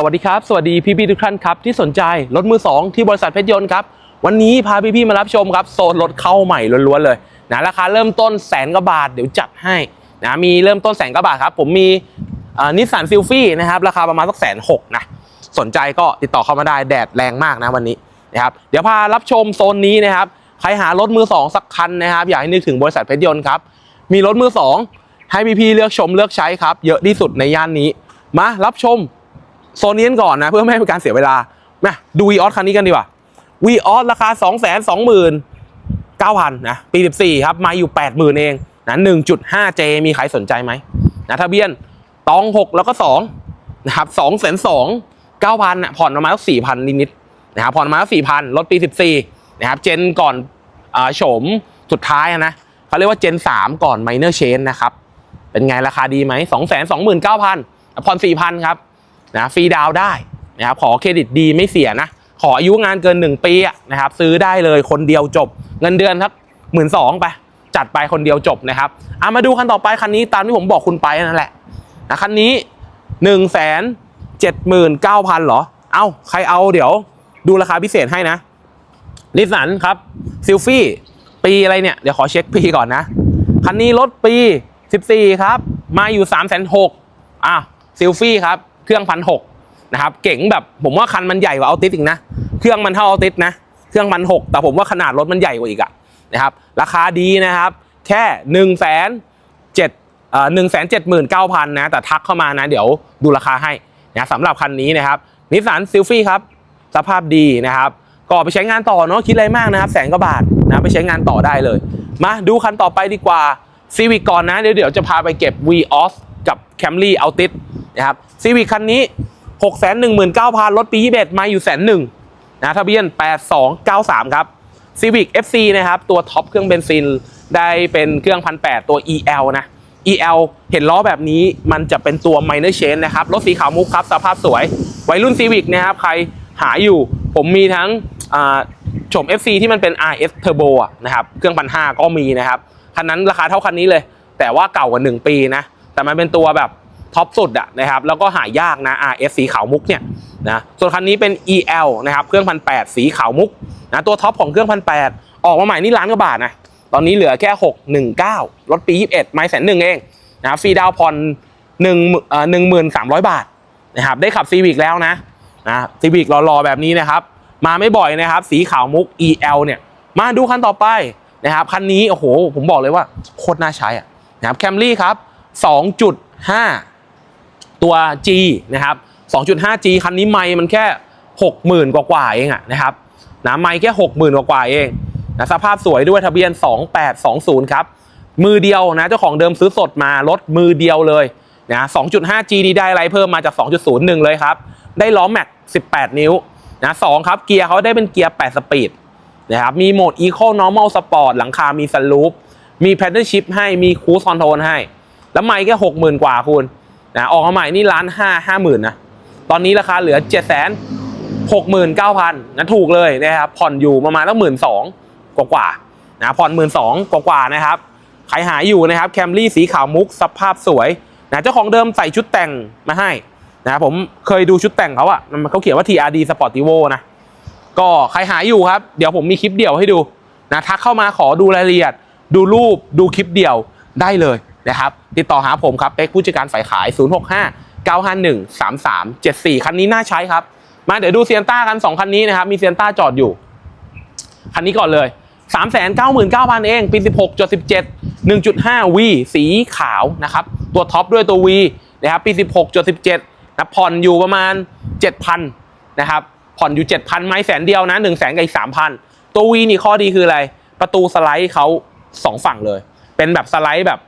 สวัสดีครับ สวัสดีพี่ๆทุกท่านครับที่สนใจรถมือ 2 ที่บริษัทเพชรยนต์ครับ วันนี้พาพี่ๆมารับชมครับโซนรถเข้าใหม่ล้วนๆเลยนะราคาเริ่มต้นแสนกว่าบาทเดี๋ยวจัดให้นะมีเริ่มต้นแสนกว่าบาทครับ ผมมีนิสสันซิลฟี่นะครับราคาประมาณสักแสนหกนะสนใจก็ติดต่อเข้ามาได้แดดแรงมากนะวันนี้นะครับเดี๋ยวพารับชมโซนนี้นะครับใครหารถมือ 2 สักคันนะครับอยากให้นึกถึงบริษัทเพชรยนต์ครับมีรถมือ 2 ให้พี่ๆเลือกชมเลือกใช้ครับเยอะที่สุดในย่านนี้ มารับชม โซนนี้กันก่อนนะเพื่อไม่ให้เป็นการเสียเวลามาดูวีออสคันนี้กันดีกว่าวีออสราคา 2 2 9 0 0 0 9,000นะปี 14 ครับ มาอยู่ 80,000 เองนะ 1.5J มีใครสนใจไหมนะทะเบียนตอง 6 แล้วก็ 2 นะครับ 2 2 0 0 9,000นะผ่อนประมาณสัก4,000 นิดๆนะครับผ่อนประมาณสัก4,000รถปี 14 นะครับ เจนก่อนอ่าโฉมสุดท้ายนะเขาเรียกว่าเจน 3 ก่อน Minor Change นะครับ เป็นไงราคาดีไหม 2 2 9 0 0 0ผ่อน 4,000 ครับ นะฟรีดาวได้นะครับขอเครดิตดีไม่เสียนะ ขออายุงานเกิน 1 ปีนะครับซื้อได้เลยคนเดียวจบ เงินเดือนทักหมื่นสองไป จัดไปคนเดียวจบนะครับเอามาดูคันต่อไปคันนี้ตามที่ผมบอกคุณไปนั่นแหละนะคันนี้1นึ่งแสนเจ็ดหมื่นเก้าพันหรอ เอาใครเอาเดี๋ยวดูราคาพิเศษให้นะนิสสันครับซิลฟี่ปีอะไรเนี่ย เดี๋ยวขอเช็คปีก่อนนะ คันนี้รถปี 14 ครับ มาอยู่ 3 6 0 0 0อะซิลฟี่ครับ เครื่องพันหกนะครับเก๋งแบบผมว่าคันมันใหญ่กว่าเอาติสอีกนะเครื่องมันเท่าเอาติสนะเครื่องพันหกแต่ผมว่าขนาดรถมันใหญ่กว่าอีกอะนะครับราคาดีนะครับแค่1นึ่งแสนเจ็ดเอ่อหนึ่งแสนเจ็ดหมื่นเก้าพันนะแต่ทักเข้ามานะเดี๋ยวดูราคาให้นะสำหรับคันนี้นะครับนิสสันซิลฟี่ครับสภาพดีนะครับก็เอไปใช้งานต่อเนาะคิดอะไรมากนะครับแสนกว่าบาทนะไปใช้งานต่อได้เลย มาดูคันต่อไปดีกว่าซีวิ c ก่อนนะเดี๋ยวเดี๋ยวจะพาไปเก็บ v ีออสกับ Camry a l t i s นะครับซีวิ c คันนี้ 6 1 9 0 0 0รถปี 21 มาอยู่แสนหนึ่งนะทะเบียน 8293 ครับ Civic FC นะครับ ตัวท็อปเครื่องเบนซินได้เป็นเครื่องพันแตัว EL นะ EL เห็นล้อแบบนี้มันจะเป็นตัว minor change นะครับ รถสีขาวมุกครับ สภาพสวย วัยรุ่น Civic นะครับ ใครหาอยู่ ผมมีทั้งอ่าโฉม FC ที่มันเป็น RS Turbo อะนะครับ เครื่องพันห้าก็มีนะครับ คันนั้นราคาเท่าคันนี้เลย แต่ว่าเก่ากว่า 1 ปีนะ แต่มันเป็นตัวแบบ ท็อปสุดอะนะครับแล้วก็หายากนะ RS สีขาวมุกเนี่ยนะส่วนคันนี้เป็น EL นะครับเครื่องพันแสีขาวมุกนะตัวท็อปของเครื่องพันแออกมาใหม่นี่ล้านกว่าบาทนะตอนนี้เหลือแค่ 619 รถปี 21 ไม่แสนหนึ่งเองนะฟรีดาวน์ผ่อนหนึ่งเอ่อหนึ่งหมื่นสามร้อยบาทนะครับได้ขับซีวิกแล้วนะนะซีวิกรอๆแบบนี้นะครับ มาไม่บ่อยนะครับ สีขาวมุก EL เนี่ย มาดูคันต่อไปนะครับคันนี้โอ้โหผมบอกเลยว่าโคตรน่าใช้อะนะครับแคมรี่ครับ 2.5 ตัว G นะครับ 2.5G คันนี้ไม่มันแค่ 60,000 กว่าๆเองอะนะครับนะไม่แค่ 60,000 กว่าๆเองนะสภาพสวยด้วยทะเบียน 2820 ครับ มือเดียวนะเจ้าของเดิมซื้อสดมารถมือเดียวเลยนะ 2.5G นี่ได้อะไรเพิ่มมาจาก 2.01 เลยครับ ได้ล้อแม็ก 18 นิ้วนะ2ครับ เกียร์เขาได้เป็นเกียร์ 8 สปีดนะครับ มีโหมด Eco Normal Sport หลังคา มีสลูป มี Paddle Shift ให้ มีคูสคอนโทรลให้ แล้วไม่แค่ 60,000 กว่าคุณ นะออกมาใหม่นี่ล้านห้าห้าหมื่นนะตอนนี้ราคาเหลือ7 6 9 0 0 0นหกหมื่นเก้าพันนะถูกเลยนะครับผ่อนอยู่ประมาณตั้งหมื่นสองกว่าๆนะผ่อนหมื่นสองกว่าๆนะครับใครหายอยู่นะครับแคมรี่สีขาวมุกสภาพสวยนะเจ้าของเดิมใส่ชุดแต่งมาให้นะผมเคยดูชุดแต่งเขาอะมันเขาเขียนว่า TRD Sportivo นะก็ใครหายอยู่ครับ เดี๋ยวผมมีคลิปเดี่ยวให้ดูนะทักเข้ามาขอดูรายละเอียด ดูรูปดูคลิปเดี่ยวได้เลย นะครับติดต่อหาผมครับเป็กผู้จัดการฝ่ายขาย 065 951 3374 คันนี้น่าใช้ครับ มาเดี๋ยวดูเซียนต้ากัน 2 คันนี้นะครับ มีเซียนต้าจอดอยู่ คันนี้ก่อนเลย 3 9 9 0 0 0 เอง ปี 16.17 1.5 V สีขาวนะครับ ตัวท็อปด้วยตัว V นะครับ ปี 16.17นะผ่อนอยู่ประมาณ 7,000 นะครับ ผ่อนอยู่ 7,000 ไม้แสนเดียวนะ 1 0 0 0 0 0กับอีก3,000 ตัว V นี่ข้อดีคืออะไร ประตูสไลด์เขา2 ฝั่งเลย เป็นแบบสไลด์แบบ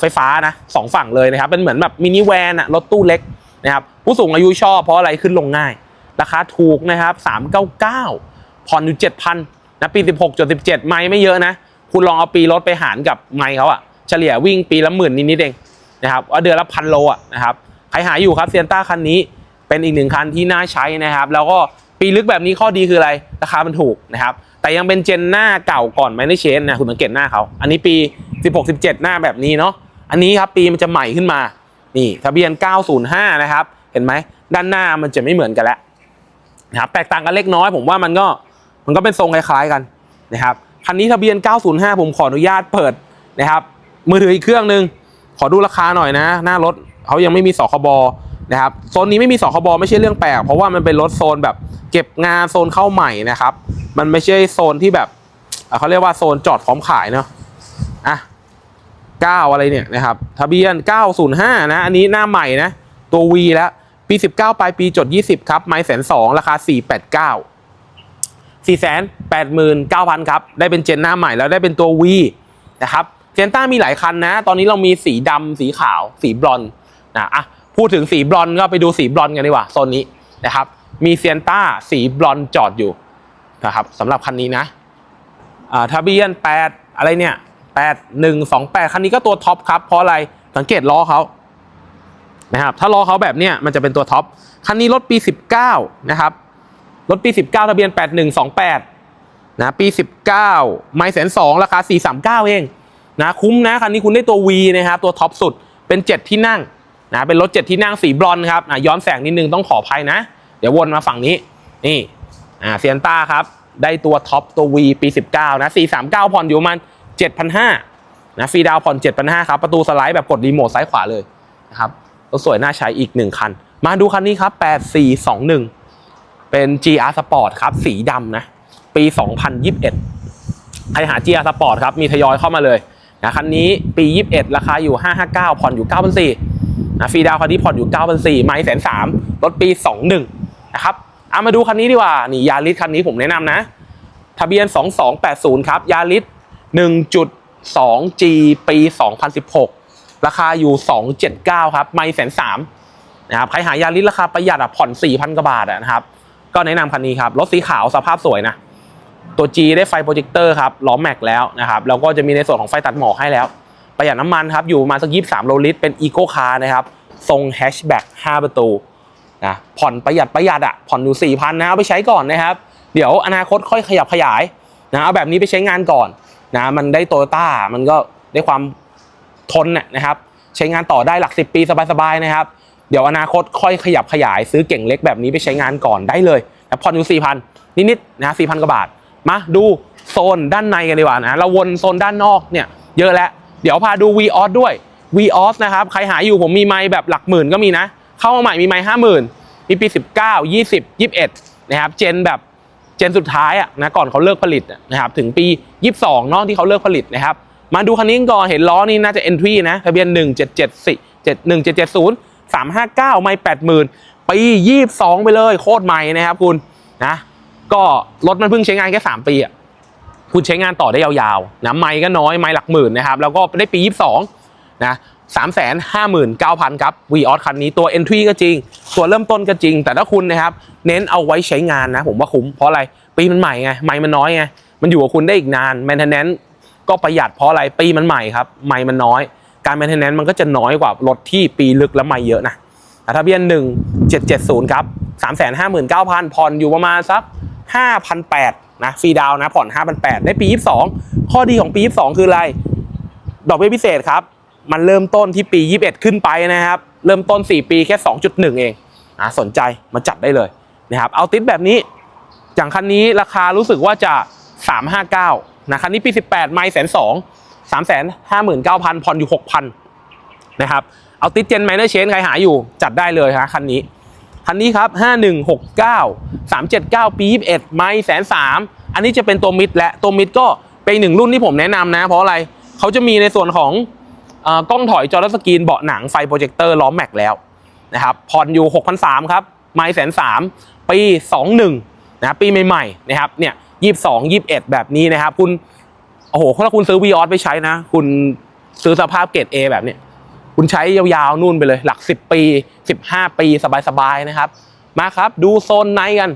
ไฟฟ้านะสองฝั่งเลยนะครับเป็นเหมือนแบบมินิแวนอะรถตู้เล็กนะครับผู้สูงอายุชอบเพราะอะไรขึ้นลงง่าย ราคาถูกนะครับ 399 ผ่อนอยู่ 7,000นะปี 16.17 ไม้ไม่เยอะนะ คุณลองเอาปีรถไปหารกับไม้เขาอะเฉลี่ยวิ่งปีละหมื่นนิดๆเองนะครับว่าเดือนละพันโลอะนะครับใครหาอยู่ครับเซียนต้าคันนี้เป็นอีกหนึ่งคันที่น่าใช้นะครับ แล้วก็ปีลึกแบบนี้ข้อดีคืออะไรราคามันถูกนะครับแต่ยังเป็นเจนหน้าเก่าก่อนไม่ได้เชนนะคุณสังเกตหน้าเขาอันนี้ปี 16 17 หน้าแบบนี้เนาะอันนี้ครับปีมันจะใหม่ขึ้นมานี่ทะเบียน 905 นะครับ เห็นไหมด้านหน้ามันจะไม่เหมือนกันแล้วนะครับแตกต่างกันเล็กน้อย ผมว่ามันก็มันก็เป็นทรงคล้ายๆกันนะครับคันนี้ทะเบียน 905 ผมขออนุญาตเปิดนะครับมือถืออีกเครื่องหนึ่งขอดูราคาหน่อยนะ หน้ารถเขายังไม่มีสคบนะครับโซนนี้ไม่มีสคบไม่ใช่เรื่องแปลกเพราะว่ามันเป็นรถโซนแบบเก็บงานโซนเข้าใหม่นะครับ มันไม่ใช่โซนที่แบบเอ่อเขาเรียกว่าโซนจอดพร้อมขายเนาะอะ 9 อะไรเนี่ยนะครับทะเบียน 905 นะ อันนี้หน้าใหม่นะ ตัว V แล้วปี 19 ปลายปีจด 20 ครับไม้แสนสองราคา 489 489,000 ครับ ได้เป็นเจนหน้าใหม่แล้วได้เป็นตัว V นะครับเจนต้ามีหลายคันนะ ตอนนี้เรามีสีดำสีขาว สีบรอนซ์นะอะพูดถึงสีบรอนซ์ก็ไปดูสีบรอนซ์กันดีกว่าโซนนี้นะครับ มีเซียนต้าสีบรอนซ์จอดอยู่นะครับสำหรับคันนี้นะอ่าทะเบียน 8 อะไรเนี่ย 1 2 8 คันนี้ก็ตัวท็อปครับ เพราะอะไรสังเกตล้อเขานะครับถ้าล้อเขาแบบเนี้ยมันจะเป็นตัวท็อปคันนี้รถปี 19 นะครับ รถปี 19 ทะเบียน 8128 นะปี 19 ไม่แสนสองราคา 439 เองนะคุ้มนะคันนี้คุณได้ตัว V นะครับตัวท็อปสุดเป็น 7 ที่นั่งนะเป็นรถ 7 ที่นั่งสีบรอนครับอะย้อนแสงนิดนึงต้องขออภัยนะ เดี๋ยววนมาฝั่งนี้นี่อ่าเซียนต้าครับ ได้ตัวท็อปตัว V ปี 19 นะ 439 ผ่อนอยู่มาณ 7,500นะฟรีดาวน์ผ่อน 7,500ครับประตูสไลด์แบบกดรีโมทซ้ายขวาเลยนะครับรถสวยน่าใช้อีก 1 คัน มาดูคันนี้ครับ 8421 เป็น GR Sport ครับ สีดำนะ ปี 2021 ใครหา GR Sport ครับ มีทยอยเข้ามาเลยนะคันนี้ปี 21 ราคาอยู่ 559 ผ่อนอยู่ 9,400นะฟรีดาวคันนี้ผ่อนอยู่ 9,400ไม่แสนสามรถปี 21 นะครับเอามาดูคันนี้ดีกว่า นี่ยาริสคันนี้ผมแนะนำนะ ทะเบียน 2280 ครับยาริส 1.2G ปี 2016 ราคาอยู่ 279 ครับ ไม่แสนสามนะครับ ใครหายาริสราคาประหยัดอะผ่อน 4,000 กว่าบาทนะครับ ก็แนะนำคันนี้ครับ รถสีขาวสภาพสวยนะ ตัว G ได้ไฟโปรเจคเตอร์ครับล้อแม็กแล้วนะครับ แล้วก็จะมีในส่วนของไฟตัดหมอกให้แล้ว ประหยัดน้ำมันครับ อยู่มาสัก 23 โลลิตร เป็นอีโคคาร์นะครับ ทรงแฮชแบ็ก5ประตูนะผ่อนประหยัดประหยัดอะผ่อนอยู่สี่พันนะเอาไปใช้ก่อนนะครับ เดี๋ยวอนาคตค่อยขยับขยายนะเอาแบบนี้ไปใช้งานก่อน นะมันได้โตโยต้ามันก็ได้ความทนน่ะนะครับ ใช้งานต่อได้หลักสิบปีสบายๆนะครับ เดี๋ยวอนาคตค่อยขยับขยายซื้อเก่งเล็กแบบนี้ไปใช้งานก่อนได้เลยนะผ่อนอยู่สี่พันนิดๆนะสี่พันกว่าบาท มาดูโซนด้านในกันดีกว่านะเราวนโซนด้านนอกเนี่ยเยอะแล้วเดี๋ยวพาดู v ีออสด้วย v ีออสนะครับ ใครหาอยู่ผมมีไม้แบบหลักหมื่นก็มีนะ เข้ามาใหม่มีไม้ห้าหมื่นมีปี 19 20 21 นะครับ เจนแบบ เจนสุดท้ายอะนะก่อนเขาเลิกผลิตนะครับถึงปี 22เนอกที่เขาเลิกผลิตนะครับมาดูคันนี้ก่อนเห็นล้อนี่น่าจะ entry นะทะเบียน 1774 71770 359 ไม่ 80,000 ปี 22 ไปเลยโคตรใหม่นะครับคุณนะก็รถมันเพิ่งใช้งานแค่ 3 ปีอะคุณใช้งานต่อได้ยาวๆนะไม่ก็น้อยไม่หลักหมื่นนะครับแล้วก็ได้ปี 22นะสามแสนห้าหมื่นเก้าพันครับวีออสคันนี้ตัว entry ก็จริง ตัวเริ่มต้นก็จริง แต่ถ้าคุณนะครับ เน้นเอาไว้ใช้งานนะ ผมว่าคุ้มเพราะอะไรปีมันใหม่ไงไม่มันน้อยไงมันอยู่กับคุณได้อีกนาน maintenance ก็ประหยัดเพราะอะไรปีมันใหม่ครับไม่มันน้อย การ maintenance มันก็จะน้อยกว่ารถที่ปีลึกและไม่เยอะนะทะเบียน 1770 ครับ 359,000 ผ่อนอยู่ประมาณสัก 5,800 นะฟรีดาวน์นะผ่อน 5,800 ได้ปี 22 ข้อดีของปี 22 คืออะไร ดอกเบี้ยพิเศษครับ มันเริ่มต้นที่ปี 21 ขึ้นไปนะครับ เริ่มต้น 4 ปีแค่ 2.1 เองอะสนใจมาจัดได้เลยนะครับเอาติดแบบนี้ อย่างคันนี้ราคารู้สึกว่าจะ 359นะคันนี้ปี 18 ไม่แสนสองสามแสนห้าหมื่นเก้าพันผ่อนอยู่6,000นนะครับเอาติดเจนไมเนอร์เชนใครหาอยู่จัดได้เลยฮะคันนี้ คันนี้ครับ5169 379ปี21ไม่แสนสามอันนี้จะเป็นตัวมิดและตัวมิดก็เป็นหนึ่งรุ่นที่ผมแนะนำนะ เพราะอะไรเขาจะมีในส่วนของ กล้องถอยจอร์สกรีนเบาะหนังไฟโปรเจคเตอร์ล้อมแม็กแล้วนะครับผ่อนอยู่ 6,300 ครับ ไม่แสนสามปี 21 นะปีใหม่ๆนะครับเนี่ย22 21 แบบนี้นะครับ คุณ โอ้โหถ้าคุณซื้อวีออสไปใช้นะ คุณซื้อสภาพเกรด A แบบเนี้ยคุณใช้ยาวๆ นู่นไปเลย หลัก 10 ปี 15 ปี สบายๆ นะครับ มาครับดูโซนในกัน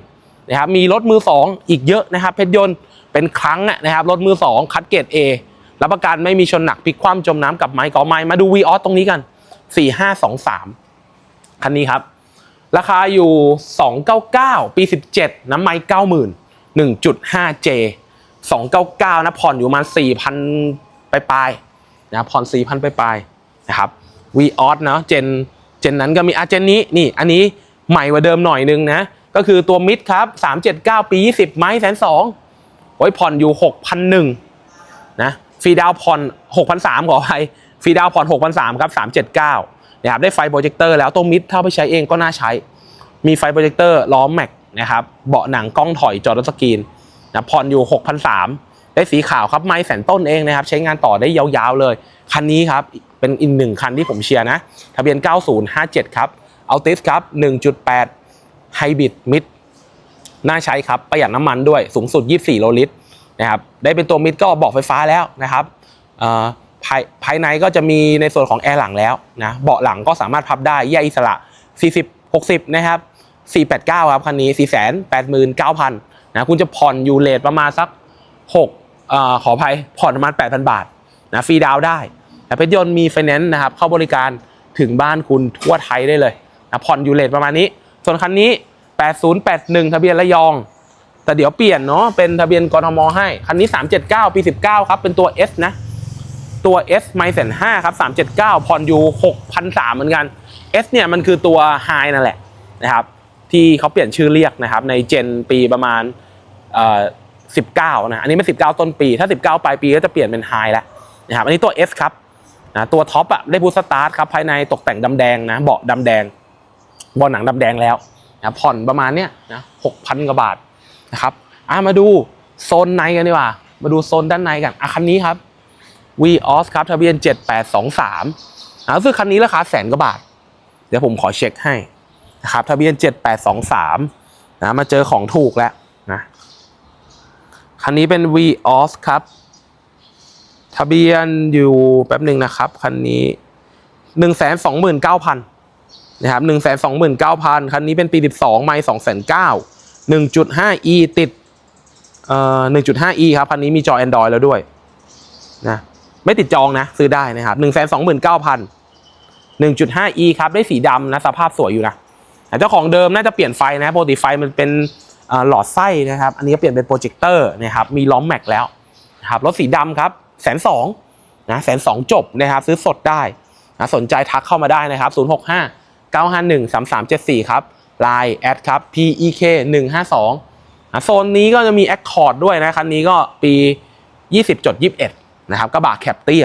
นะครับมีรถมือ 2 อีกเยอะนะครับ เพชรยนต์เป็นครั้งนะครับรถมือ 2 คัดเกรด A รับประกันไม่มีชนหนักพลิกคว่ำจมน้ำกับไม้ก่อไม้มาดูวีออสตรงนี้กัน 4523 คันนี้ครับ ราคาอยู่ 299 ปี 17 น้ำไม้90,000 1.5J 299 นะผ่อนอยู่ประมาณ4,000ไปปลายๆนะผ่อน 4,000ไปปลายๆนะครับ v ีออสเนาะเจนเจนนั้นก็มีอาเจนนี้นี่อันนี้ใหม่กว่าเดิมหน่อยนึงนะ ก็คือตัวมิดครับ 379 ปี 20 ไม้แสนสองโอ้ยผ่อนอยู่ 6,001นะ ฟรีดาวน์ผ่อน6,003ขออภัยฟรีดาวน์ผ่อน6,003ครับ379นะครับได้ไฟโปรเจคเตอร์แล้วตัวมิดถ้าเอาไปใช้เองก็น่าใช้ มีไฟโปรเจคเตอร์ล้อแม็กนะครับเบาะหนังกล้องถอยจอรถสกรีนนะผ่อนอยู่6,003ได้สีขาวครับไม่แสนต้นเองนะครับใช้งานต่อได้ยาวๆเลย คันนี้ครับเป็นอีกหนึ่งคันที่ผมเชียร์นะทะเบียน 9057 ครับเอาติสครับ 1.8ไฮบริดมิดน่าใช้ครับ ประหยัดน้ำมันด้วยสูงสุด 24 โลลิตร นะครับได้เป็นตัวมิดก็บอกไฟฟ้าแล้วนะครับภายภายในก็จะมีในส่วนของแอร์หลังแล้วนะเบาะหลังก็สามารถพับได้แยกอิสระ 40 60 นะครับ 489 ครับคันนี้ 489,000นะคุณจะผ่อนอยู่เลทประมาณสัก6อขออภัยผ่อนประมาณ 8,000 บาทนะฟรีดาวน์ได้แต่เพชรยนต์มีไฟแนนซ์นะครับเข้าบริการถึงบ้านคุณทั่วไทยได้เลยนะผ่อนอยู่เลทประมาณนี้ ส่วนคันนี้ 8081 ทะเบียนระยอง แต่เดี๋ยวเปลี่ยนเนาะเป็นทะเบียนกทมให้ คันนี้ 379 ปี 19 ครับ เป็นตัว S นะ ตัว S ไมเซน5ครับ 379 ผ่อนอยู่6,300เหมือนกัน S เนี่ยมันคือตัว High นั่นแหละนะครับ ที่เขาเปลี่ยนชื่อเรียกนะครับ ในเจนปีประมาณเอ่อ19 นะ อันนี้ไม่ 19 ต้นปี ถ้า 19 ปลายปีก็จะเปลี่ยนเป็น High แล้วนะครับ อันนี้ตัว S ครับนะตัวท็อปอะได้บูสตาร์ทครับ ภายในตกแต่งดำแดงนะ เบาะดำแดงเบาะหนังดำแดงแล้วนะผ่อนประมาณเนี้ยนะ6,000 กว่าบาท นะครับอะมาดูโซนในกันดีกว่า มาดูโซนด้านในกันอะคันนี้ครับ v ีออสครับทะเบียน 7823นะซึ่งคันนี้ราคาแสนกว่าบาท เดี๋ยวผมขอเช็คให้นะครับทะเบียน 7823นะมาเจอของถูกแล้วนะคันนี้เป็น v ีออสครับ ทะเบียนอยู่แป๊บหนึ่งนะครับ คันนี้ 129,000นะครับ129,000คันนี้เป็นปี 12 ไม่2 9 0 0 0 1.5e ติดเอ่อ 1.5e ครับคันนี้มีจอ Android แล้วด้วยนะไม่ติดจองนะ ซื้อได้นะครับ 129,000 1.5e ครับ ได้สีดำนะ สภาพสวยอยู่นะเจ้าของเดิมน่าจะเปลี่ยนไฟนะปกติไฟมันเป็นหลอดไส้นะครับ อันนี้ก็เปลี่ยนเป็นโปรเจคเตอร์นะครับ มีล้อมแม็กแล้วนะครับ รถสีดำครับแสนสองนะแสนสองจบนะครับ ซื้อสดได้นะสนใจทักเข้ามาได้นะครับ 065 951 3374 ครับ Line แอดครับ PEK 152โซนนี้ก็จะมี Accord ด้วยนะคันนี้ก็ปี 20.21 นะครับกระบะแคปเตี้ย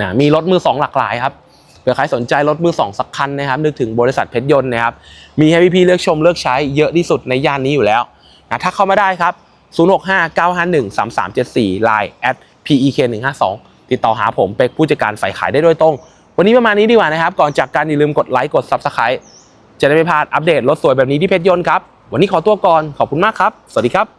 นะมีรถมือ2หลากหลายครับเผื่อใครสนใจรถมือ2สักคันนะครับ นึกถึงบริษัทเพชรยนต์นะครับ มีให้พี่ๆเลือกชมเลือกใช้เยอะที่สุดในย่านนี้อยู่แล้วนะถ้าเข้ามาได้ครับ 065 951 3374 Line แอด PEK 152ติดต่อหาผมเป็นผู้จัดการฝ่ายขายได้โดยตรง วันนี้ประมาณนี้ดีกว่านะครับ ก่อนจากการอย่าลืมกดไลค์กด Subscribe จะได้ไม่พลาดอัปเดตรถสวยแบบนี้ที่เพชรยนต์ครับ วันนี้ขอตัวก่อน ขอบคุณมากครับ สวัสดีครับ